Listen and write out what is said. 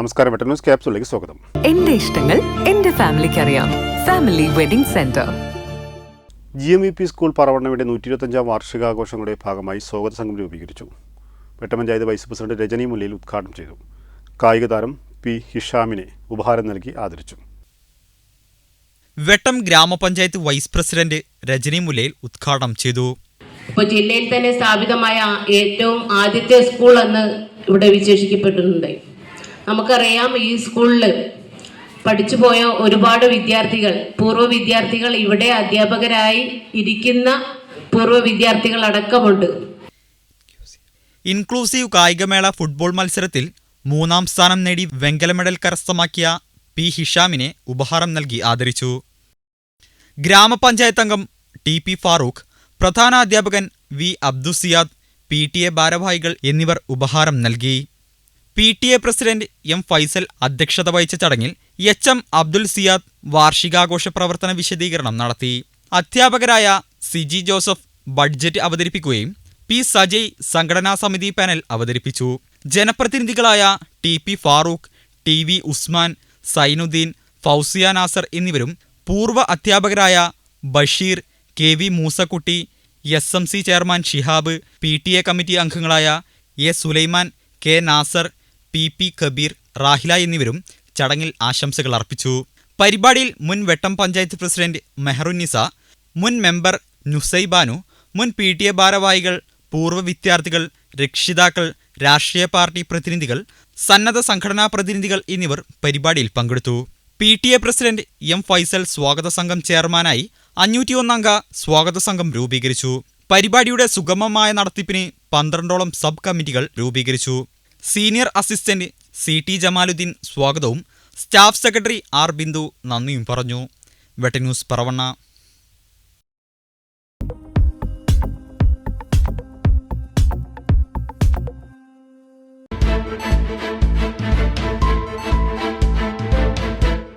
നമസ്കാരം butter news ക്യാപ്സിലേക്ക് സ്വാഗതം. എന്റെ ഇഷ്ടങ്ങൾ എന്റെ ഫാമിലിക്ക് അറിയാം. Family wedding centre. G M E P school പറവണ്ണയുടെ നൂറ്റി ഇരുപത്തഞ്ചാം വാർഷികാഘോഷങ്ങളുടെ ഭാഗമായി സ്വാഗത സംഘം രൂപീകരിച്ചു. വെട്ടപഞ്ചായത്ത് വൈസ് പ്രസിഡന്റ് രജനി മുല്ലയിൽ ഉദ്ഘാടനം ചെയ്തു. കായിക താരം പി ഹിഷാമിനെ ഉപഹാരം നൽകി ആദരിച്ചു. വെട്ടം ഗ്രാമപഞ്ചായത്ത് വൈസ് പ്രസിഡന്റ് രജനി മുല്ലയിൽ ഉദ്ഘാടനം ചെയ്തു. ഇപ്പോൾ ജില്ലയിൽ തന്നെ സ്ഥാപിതമായ ഏറ്റവും ആദ്യത്തെ സ്കൂൾ എന്ന് ഇവിടെ വിശേഷിക്കപ്പെട്ടിട്ടുണ്ട്. നമുക്കറിയാം ഈ സ്കൂളിൽ പഠിച്ചു പോയ ഒരുപാട് വിദ്യാർത്ഥികൾ പൂർവ വിദ്യാർത്ഥികൾ ഇവിടെ അധ്യാപകരായി ഇരിക്കുന്ന പൂർവ വിദ്യാർത്ഥികൾ അടക്കമുണ്ട്. ഇൻക്ലൂസീവ് കായികമേള ഫുട്ബോൾ മത്സരത്തിൽ മൂന്നാം സ്ഥാനം നേടി വെങ്കല മെഡൽ കരസ്ഥമാക്കിയ പി ഹിഷാമിനെ ഉപഹാരം നൽകി ആദരിച്ചു. ഗ്രാമപഞ്ചായത്ത് അംഗം ടി പി ഫാറൂഖ് പ്രധാന അധ്യാപകൻ V Abdussiyad P T A ഭാരവാഹികൾ എന്നിവർ ഉപഹാരം നൽകി. P T A president M Faisal അധ്യക്ഷത വഹിച്ച ചടങ്ങിൽ എച്ച് എം അബ്ദുൽ സിയാദ് വാർഷികാഘോഷ പ്രവർത്തന വിശദീകരണം നടത്തി. അധ്യാപകരായ സിജി ജോസഫ് ബഡ്ജറ്റ് അവതരിപ്പിക്കുകയും പി സജയ് സംഘടനാ സമിതി പാനൽ അവതരിപ്പിച്ചു. ജനപ്രതിനിധികളായ T P Farooq T V Usman Zainuddin Fousiya Nasar എന്നിവരും പൂർവ അധ്യാപകരായ Basheer K V Moosakutty S M C chairman Shihab P T A committee അംഗങ്ങളായ A Sulaiman K Nasar P P Kabeer Rahila എന്നിവരും ചടങ്ങിൽ ആശംസകൾ അർപ്പിച്ചു. പരിപാടിയിൽ മുൻ വെട്ടം പഞ്ചായത്ത് പ്രസിഡന്റ് മെഹറുന്നിസ മുൻ മെമ്പർ നുസൈബാനു മുൻ പി ടി എ ഭാരവാഹികൾ പൂർവ വിദ്യാർത്ഥികൾ രക്ഷിതാക്കൾ രാഷ്ട്രീയ പാർട്ടി പ്രതിനിധികൾ സന്നദ്ധ സംഘടനാ പ്രതിനിധികൾ എന്നിവർ പരിപാടിയിൽ പങ്കെടുത്തു. P T A president M Faisal സ്വാഗത സംഘം ചെയർമാനായി അഞ്ഞൂറ്റിയൊന്നംഗ സ്വാഗത സംഘം രൂപീകരിച്ചു. പരിപാടിയുടെ സുഗമമായ നടത്തിപ്പിന് പന്ത്രണ്ടോളം സബ് കമ്മിറ്റികൾ രൂപീകരിച്ചു. Senior assistant C T Jamaluddin സ്വാഗതവും സ്റ്റാഫ് സെക്രട്ടറി ആർ ബിന്ദു നന്ദിയും പറഞ്ഞു. വെട്ടന്യൂസ് പറവണ്ണ.